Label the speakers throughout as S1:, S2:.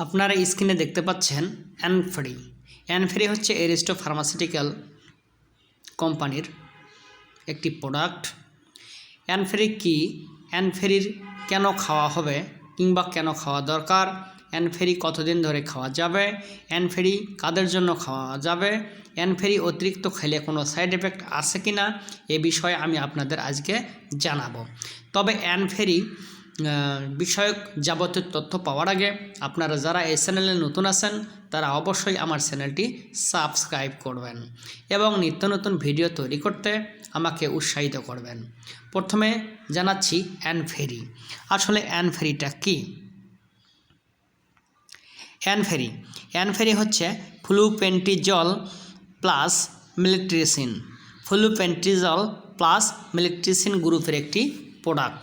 S1: আপনারা স্ক্রিনে দেখতে পাচ্ছেন অ্যানফ্রি অ্যানফ্রি হচ্ছে এরিস্টো ফার্মাসিউটিক্যাল কোম্পানির একটি প্রোডাক্ট অ্যানফ্রি কি? অ্যানফ্রির কেন খাওয়া হবে কিংবা কেন খাওয়া দরকার? অ্যানফেরি কতদিন ধরে খাওয়া যাবে? অ্যানফেরি কাদের জন্য খাওয়া যাবে? অ্যানফেরি অতিরিক্ত খেলে কোনো সাইড এফেক্ট আছে কি না এ বিষয়ে আমি আপনাদের আজকে জানাব। তবে অ্যানফেরি বিষয়ক যাবতীয় তথ্য পাওয়ার আগে আপনারা যারা এই চ্যানেলে নতুন আছেন, তারা অবশ্যই আমার চ্যানেলটি সাবস্ক্রাইব করবেন এবং নিত্য নতুন ভিডিও তৈরি করতে আমাকে উৎসাহিত করবেন। প্রথমে জানাচ্ছি অ্যানফেরি। আসলে অ্যানফেরিটা কী? অ্যানফেরি। অ্যানফেরি হচ্ছে ফ্লুপেন্টিজল প্লাস মিলিট্রিসিন। ফ্লুপেন্টিজল প্লাস মিলিট্রিসিন গ্রুপের একটি প্রোডাক্ট।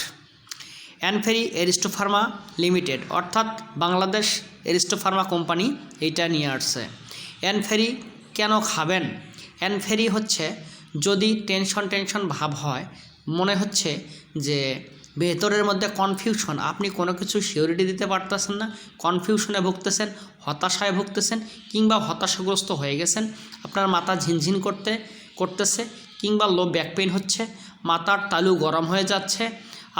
S1: অ্যানফেরি এরিস্টোফার্মা লিমিটেড, অর্থাৎ বাংলাদেশ এরিস্টোফার্মা কোম্পানি এইটা নিয়ে আসছে। অ্যানফেরি কেন খাবেন? অ্যানফেরি হচ্ছে যদি টেনশন টেনশন ভাব হয়, মনে হচ্ছে যে ভেতরের মধ্যে কনফিউশন, আপনি কোনো কিছু সিওরিটি দিতে পারতেছেন না, কনফিউশনে ভুগতেছেন, হতাশায় ভুগতেছেন, কিংবা হতাশাগ্রস্ত হয়ে গেছেন, আপনার মাথা ঝিনঝিন করতে, করতেছে, কিংবা লো ব্যাক পেন হচ্ছে, মাথার তালু গরম হয়ে যাচ্ছে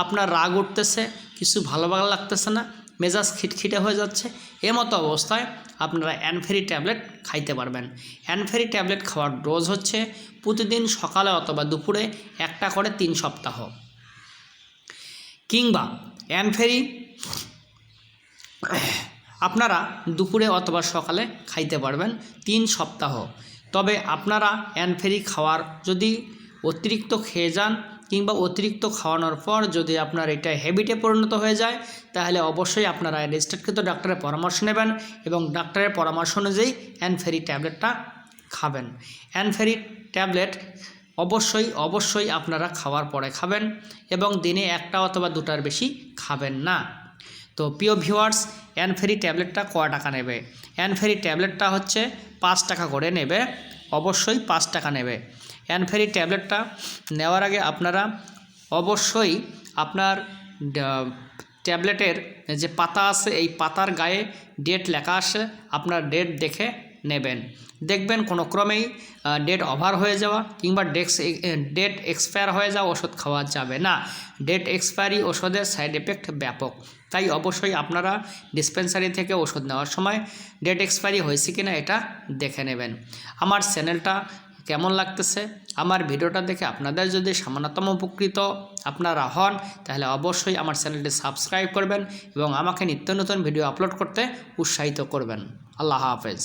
S1: আপনার রাগ উঠতেছে, কিছু ভালো ভালো লাগতেছে না, মেজাজ খিটখিটে হয়ে যাচ্ছে, এ মতো অবস্থায় আপনারা অ্যানফেরি ট্যাবলেট খাইতে পারবেন। অ্যানফেরি ট্যাবলেট খাওয়ার ডোজ হচ্ছে প্রতিদিন সকালে অথবা দুপুরে একটা করে তিন সপ্তাহ। কিংবা অ্যানফেরি, আপনারা দুপুরে অথবা সকালে খাইতে পারবেন তিন সপ্তাহ। তবে আপনারা অ্যানফেরি খাওয়ার যদি অতিরিক্ত খেয়ে যান কিংবা অতিরিক্ত খাওয়ানোর পর যদি আপনার এটা হ্যাবিটে পরিণত হয়ে যায়, তাহলে অবশ্যই আপনারা রেজিস্টার্ডকৃত ডাক্তারের পরামর্শ নেবেন এবং ডাক্তারের পরামর্শ অনুযায়ী অ্যানফেরি ট্যাবলেটটা খাবেন। অ্যানফেরি ট্যাবলেট অবশ্যই অবশ্যই আপনারা খাওয়ার পরে খাবেন এবং দিনে একটা অথবা দুটার বেশি খাবেন না। তো প্রিয় ভিউয়ার্স অ্যানফেরি ট্যাবলেটটা ক টাকা নেবে? অ্যানফেরি ট্যাবলেটটা হচ্ছে পাঁচ টাকা করে নেবে, অবশ্যই পাঁচ টাকা নেবে। অ্যানফেরি ট্যাবলেটটা নেওয়ার আগে আপনারা অবশ্যই আপনার ট্যাবলেটের যে পাতা আছে, এই পাতার গায়ে ডেট লেখা আসে আপনার ডেট দেখে নেবেন। দেখবেন কোনো ক্রমেই ডেট ওভার হয়ে যাওয়া কিংবা ডেক্স ডেট এক্সপায়ার হয়ে যাওয়া ওষুধ খাওয়া যাবে না। ডেট এক্সপায়ারি ওষুধের সাইড এফেক্ট ব্যাপক। তাই অবশ্যই আপনারা ডিসপেন্সারি থেকে ওষুধ নেওয়ার সময় ডেট এক্সপায়ারি হয়েছে কিনা এটা দেখে নেবেন। আমার চ্যানেলটা কেমন লাগতেছে? আমার ভিডিওটা দেখে আপনাদের যদি সামান্যতম উপকৃত আপনারা হন, তাহলে অবশ্যই আমার চ্যানেলটি সাবস্ক্রাইব করবেন এবং আমাকে নিত্য নতুন ভিডিও আপলোড করতে উৎসাহিত করবেন। আল্লাহ হাফেজ।